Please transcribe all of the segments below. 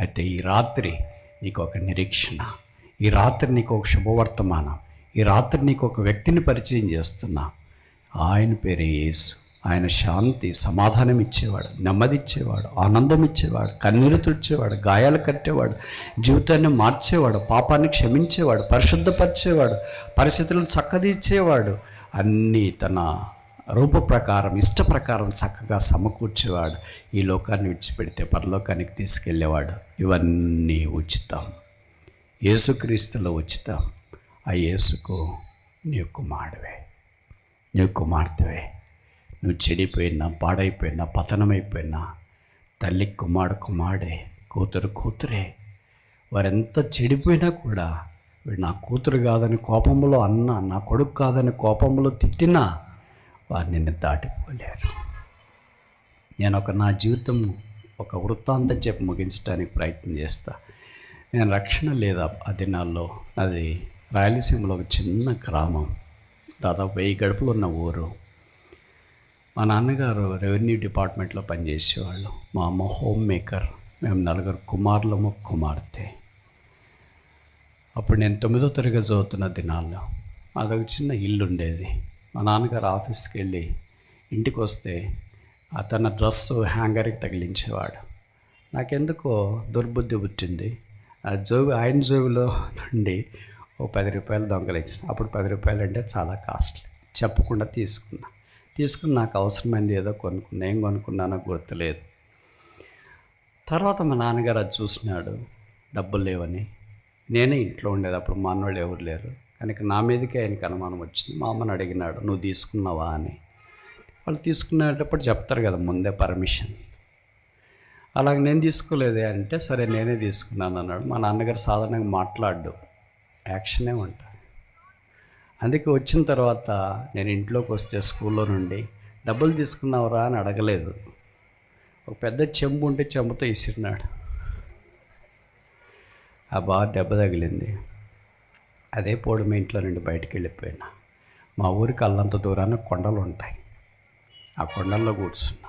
అయితే ఈ రాత్రి నీకు ఒక నిరీక్షణ. ఈ రాత్రి నీకు ఒక శుభవర్తమానం. ఈ రాత్రి నీకు ఒక వ్యక్తిని పరిచయం చేస్తున్నా. ఆయన పేరు యేసు. ఆయన శాంతి సమాధానం ఇచ్చేవాడు నెమ్మది ఇచ్చేవాడు ఆనందం ఇచ్చేవాడు కన్నీరు తుడిచేవాడు గాయాలు కట్టేవాడు జీవితాన్ని మార్చేవాడు పాపాన్ని క్షమించేవాడు పరిశుద్ధపరిచేవాడు పరిస్థితులను చక్కదీర్చేవాడు అన్నీ తన రూప ప్రకారం ఇష్ట ప్రకారం చక్కగా సమకూర్చేవాడు. ఈ లోకాన్ని విడిచిపెడితే పరలోకానికి తీసుకెళ్ళేవాడు. ఇవన్నీ ఉచితం. యేసుక్రీస్తులో ఉచితం. ఆ యేసుకు నీ కుమారుడివే. నీ కుమార్తెవే. నువ్వు చెడిపోయినా పాడైపోయినా పతనమైపోయినా తల్లి కుమారుడు కుమారుడే కూతురు కూతురే. వారెంత చెడిపోయినా కూడా వీడు నా కూతురు కాదని కోపంలో అన్న నా కొడుకు కాదని కోపంలో తిట్టినా వారు నిన్ను దాటిపోలేరు. నేను ఒక నా జీవితం ఒక వృత్తాంతం చెప్పి ముగించడానికి ప్రయత్నం చేస్తా. నేను రక్షణ లేదా ఆ దినాల్లో అది రాయలసీమలో ఒక చిన్న గ్రామం. దాదాపు వెయ్యి గడుపులు ఉన్న ఊరు. మా నాన్నగారు రెవెన్యూ డిపార్ట్మెంట్లో పనిచేసేవాళ్ళు. మా అమ్మ హోమ్ మేకర్ మేము నలుగురు కుమారులము కుమార్తె. అప్పుడు నేను తొమ్మిదో తరగతి చదువుతున్న దినాల్లో. అదొక చిన్న ఇల్లు ఉండేది మా నాన్నగారు ఆఫీస్కి వెళ్ళి ఇంటికి వస్తే అతని డ్రెస్ హ్యాంగర్కి తగిలించేవాడు. నాకెందుకో దుర్బుద్ధి పుట్టింది. ఆ జోబు ఆయన జోబులో నుండి ఓ పది రూపాయలు దొంగలించిన అప్పుడు పది రూపాయలు అంటే చాలా కాస్ట్లీ. చెప్పకుండా తీసుకున్నా. తీసుకుని నాకు అవసరమైంది ఏదో కొనుక్కున్నా. ఏం కొనుక్కున్నానో గుర్తులేదు. తర్వాత మా నాన్నగారు అది చూసినాడు. డబ్బులు లేవని. నేనే ఇంట్లో ఉండేది. అప్పుడు మా అన్నోళ్ళు ఎవరు లేరు. కనుక నా మీదకే ఆయనకి అనుమానం వచ్చింది. మా అమ్మని అడిగినాడు నువ్వు తీసుకున్నావా? అని. వాళ్ళు తీసుకునేటప్పుడు చెప్తారు కదా ముందే పర్మిషన్. అలాగ నేను తీసుకోలేదే అంటే సరే నేనే తీసుకున్నాను అన్నాడు. మా నాన్నగారు సాధారణంగా మాట్లాడు యాక్షనే ఉంటుంది అందుకే వచ్చిన తర్వాత నేను ఇంట్లోకి వస్తే స్కూల్లో నుండి డబ్బులు తీసుకున్నావురా? అని అడగలేదు. ఒక పెద్ద చెంబు ఉంటే చెంబుతో ఇసిరినాడు. ఆ బాగా దెబ్బ తగిలింది. అదే పోడు మీ ఇంట్లో నుండి బయటికి వెళ్ళిపోయినా మా ఊరికి అల్లంత దూరాన కొండలు ఉంటాయి ఆ కొండల్లో కూర్చున్నా.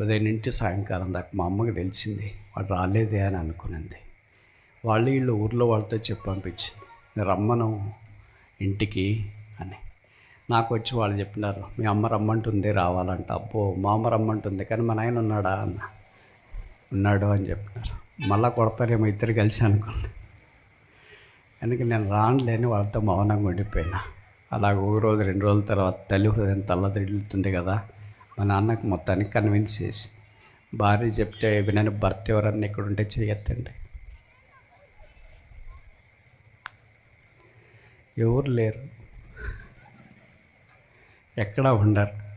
ఉదయం నుండి సాయంకాలం దాకా మా అమ్మకి తెలిసింది వాడు రాలేదే అని అనుకునింది. వాళ్ళు వీళ్ళు ఊర్లో వాళ్ళతో చెప్పి పంపించింది "నేను రమ్మను ఇంటికి అని. నాకు వచ్చి వాళ్ళు చెప్పినారు మీ అమ్మ రమ్మంటుంది రావాలంట. అబ్బో మా అమ్మ రమ్మంటుంది కానీ మా నాయన ఉన్నాడా? అన్న. ఉన్నాడు అని చెప్పినారు. మళ్ళీ కొడతారేమో ఇద్దరు కలిసి అనుకున్నాను అందుకే నేను రానులేని వాళ్ళతో మౌనంగా ఉండిపోయినా. అలాగ ఒక రోజు రెండు రోజుల తర్వాత తల్లి హృదయం తల్లదిల్లుతుంది కదా మా నాన్నకు మొత్తానికి కన్విన్స్ చేసి భార్య చెప్తే వినని భర్త ఎవరన్నా ఇక్కడ ఉంటే చేయొద్దండి. ఎవరు లేరు. ఎక్కడా ఉండరు.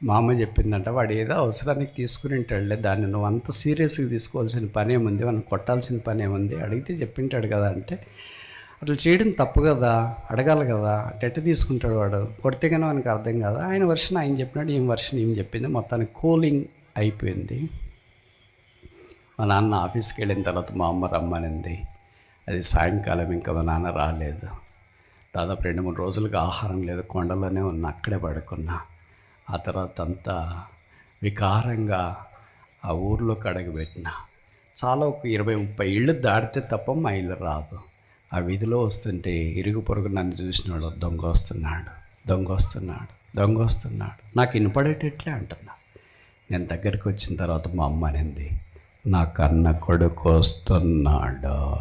మా అమ్మ చెప్పిందంట వాడు ఏదో అవసరానికి తీసుకుని ఉంటాడులే దాన్ని నువ్వు అంత సీరియస్గా తీసుకోవాల్సిన పని ఏముంది మనం కొట్టాల్సిన పని ఏముంది అడిగితే చెప్పింటాడు కదా అంటే అట్లా చేయడం తప్పు కదా అడగాలి కదా ఎట్ట తీసుకుంటాడు వాడు కొడితే కానీ మనకు అర్థం కాదా? ఆయన వర్షన్ ఆయన చెప్పినాడు ఈమె వర్షన్ ఏం చెప్పింది మొత్తానికి కూలింగ్ అయిపోయింది. మా నాన్న ఆఫీస్కి వెళ్ళిన తర్వాత మా అమ్మ రమ్మనింది అది సాయంకాలం ఇంకా మా నాన్న రాలేదు దాదాపు రెండు మూడు రోజులుగా ఆహారం లేదు కొండలోనే ఉన్న అక్కడే పడుకున్నా ఆ తర్వాత అంతా వికారంగా ఆ ఊర్లో కడగబెట్టిన చాలా ఒక ఇరవై ముప్పై ఇళ్ళు దాటితే తప్ప మా ఇల్లు రాదు. ఆ వీధిలో వస్తుంటే ఇరుగు పొరుగు నన్ను చూసినాడు దొంగ వస్తున్నాడు దొంగ వస్తున్నాడు దొంగ వస్తున్నాడు. నాకు వినపడేటట్లే అంటున్నా. నేను దగ్గరికి వచ్చిన తర్వాత మా అమ్మ అనింది నా కన్న కొడుకు వస్తున్నాడు.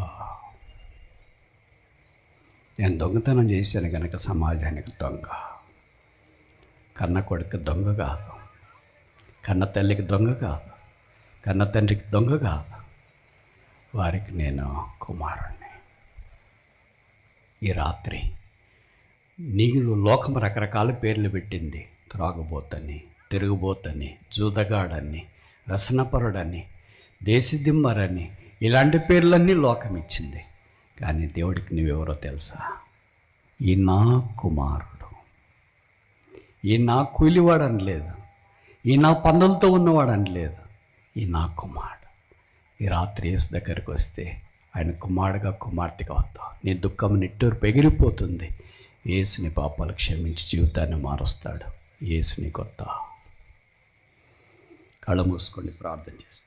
నేను దొంగతనం చేశాను కనుక సమాజానికి దొంగ. కన్న కొడుకు దొంగ కాదు. కన్న తల్లికి దొంగ కాదు. కన్న తండ్రికి దొంగ కాదు. వారికి నేను కుమారుణ్ణి. ఈ రాత్రి నీళ్ళు లోకం రకరకాల పేర్లు పెట్టింది. త్రాగుబోతని తిరుగుబోతని జూదగాడని రసనపరుడని దేశదిమ్మరని ఇలాంటి పేర్లన్నీ లోకం ఇచ్చింది కానీ దేవుడికి నువ్వెవరో తెలుసా? ఈ నా కుమారుడు. ఈ నా కూలివాడు అనలేదు. ఈ నా పనులతో ఉన్నవాడు అనలేదు. ఈ నా కుమారుడు. ఈ రాత్రి యేసు దగ్గరికి వస్తే ఆయన కుమారుడుగా కుమార్తెగా వస్తావు. నీ దుఃఖం నిట్టూరు పెగిరిపోతుంది యేసుని పాపాలు క్షమించి జీవితాన్ని మారుస్తాడు. ఏసుని కొత్త. కళ మూసుకొని ప్రార్థన చేస్తాడు